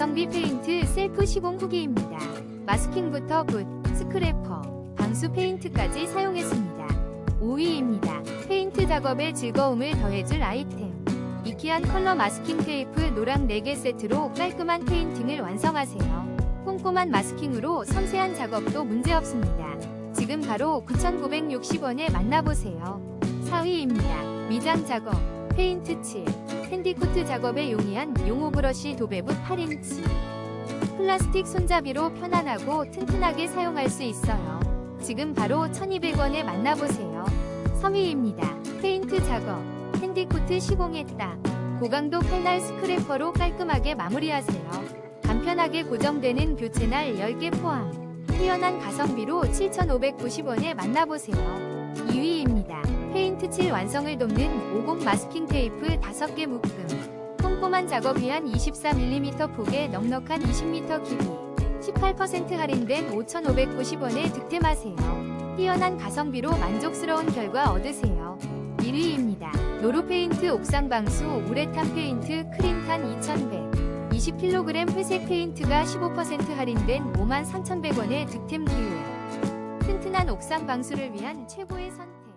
가성비 페인트 셀프 시공 후기입니다. 마스킹부터 붓, 스크래퍼, 방수 페인트까지 사용했습니다. 5위입니다. 페인트 작업에 즐거움을 더해줄 아이템. 이키안 컬러 마스킹 테이프 노랑 4개 세트로 깔끔한 페인팅을 완성하세요. 꼼꼼한 마스킹으로 섬세한 작업도 문제없습니다. 지금 바로 9,960원에 만나보세요. 4위입니다. 미장 작업, 페인트 칠, 핸디코트 작업에 용이한 용호 브러쉬 도배붓 8인치. 플라스틱 손잡이로 편안하고 튼튼하게 사용할 수 있어요. 지금 바로 1200원에 만나보세요. 3위입니다. 페인트 작업, 핸디코트 시공했다. 고강도 칼날 스크래퍼로 깔끔하게 마무리하세요. 간편하게 고정되는 교체날 10개 포함. 뛰어난 가성비로 7,590원에 만나보세요. 2위입니다. 칠 완성을 돕는 50 마스킹 테이프 5개 묶음. 꼼꼼한 작업 위한 24mm 폭의 넉넉한 20m 길이. 18% 할인된 5,590원에 득템하세요. 뛰어난 가성비로 만족스러운 결과 얻으세요. 1위입니다. 노루페인트 옥상 방수 우레탄 페인트 크린탄 2100. 20kg 회색 페인트가 15% 할인된 53,100원의 득템 기회. 튼튼한 옥상 방수를 위한 최고의 선택.